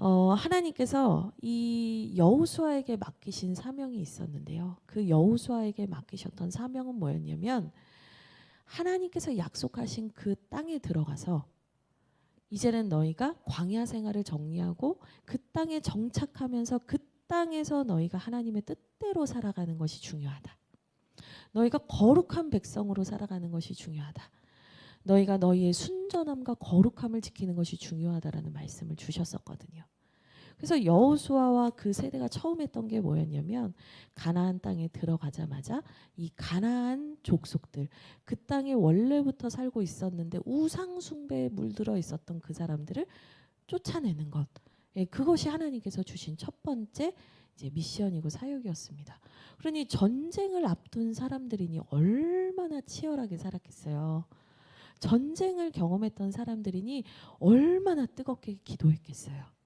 어, 하나님께서 이 여호수아에게 맡기신 사명이 있었는데요. 그 여호수아에게 맡기셨던 사명은 뭐였냐면 하나님께서 약속하신 그 땅에 들어가서 이제는 너희가 광야 생활을 정리하고 그 땅에 정착하면서 그 땅에서 너희가 하나님의 뜻대로 살아가는 것이 중요하다. 너희가 거룩한 백성으로 살아가는 것이 중요하다. 너희가 너희의 순전함과 거룩함을 지키는 것이 중요하다라는 말씀을 주셨었거든요. 그래서 여호수아와 그 세대가 처음 했던 게 뭐였냐면 가나안 땅에 들어가자마자 이 가나안 족속들 그 땅에 원래부터 살고 있었는데 우상 숭배에 물들어 있었던 그 사람들을 쫓아내는 것. 예, 그것이 하나님께서 주신 첫 번째 이제 미션이고 사역이었습니다. 그러니 전쟁을 앞둔 사람들이니 얼마나 치열하게 살았겠어요. 전쟁을 경험했던 사람들이니 얼마나 뜨겁게 기도했겠어요.